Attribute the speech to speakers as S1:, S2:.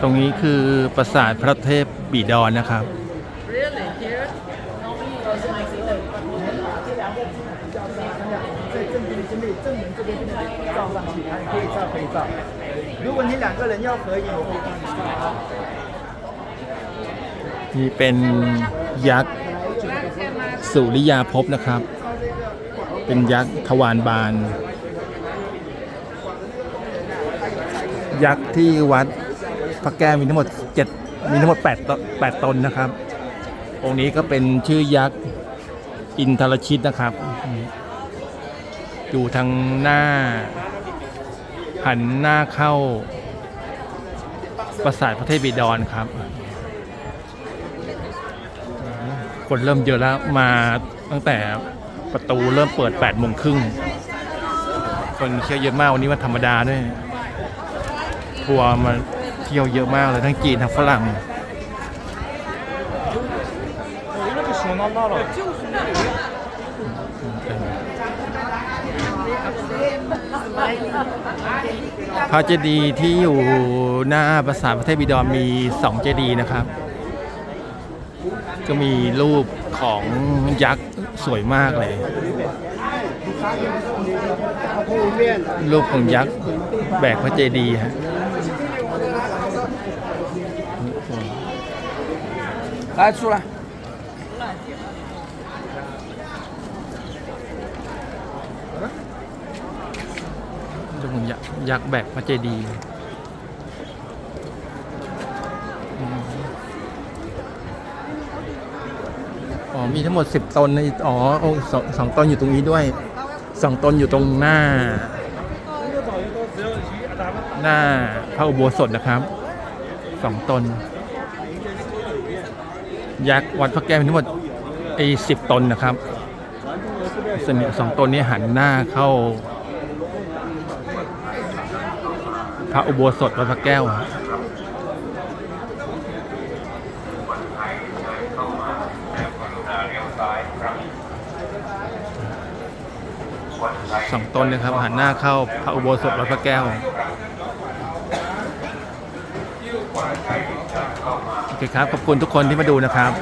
S1: ตรงนี้คือปราสาทพระเทพบีดอนนะครับ นี่เป็นยักษ์สุริยาภพนะครับ เป็นยักษ์ทวารบาน ยักษ์ที่วัดพระแก้วมีทั้งหมดเจ็ดมีทั้งหมด8ตแปดตนนะครับ องค์นี้ก็เป็นชื่อยักษ์อินทรชิตนะครับ อยู่ทางหน้า หันหน้าเข้า ปราสาทพระเทพบิดรครับ คนเริ่มเยอะแล้วมาตั้งแต่ประตูเริ่มเปิด8ปดโมงครึ่งคนเที่ยวเยอะมากวันนี้วันธรรมดาด้วย ทัวร์มาเที่ยวเยอะมากเลยทั้งจีนทั้งฝรั่งพระเจดีย์ที่อยู่หน้าปราสาทประเทศบิดอมมีสองเจดีย์นะครับ ก็มีรูปของยักษ์สวยมากเลย รูปของยักษ์แบกพระเจดีย์ฮะ
S2: 来出来。
S1: รูปของยักษ์ยักษ์แบกพระเจดีย์อืมอ๋อมีทั้งหมด 10 ตนนะอ๋อโอ้สองสองตนอยู่ตรงนี้ด้วยสองตนอยู่ตรงหน้า หน้าพระอุโบสถนะครับสองตน ยักษ์วัดพระแก้วมีทั้งหมดไอ้สิบตนนะครับส่วนสองตนนี้หันหน้าเข้า พระอุโบสถวัดพระแก้วสองตนนะครับหันหน้าเข้าพระอุโบสถวัดพระแก้ว โอเคครับ ขอบคุณทุกคนที่มาดูนะครับ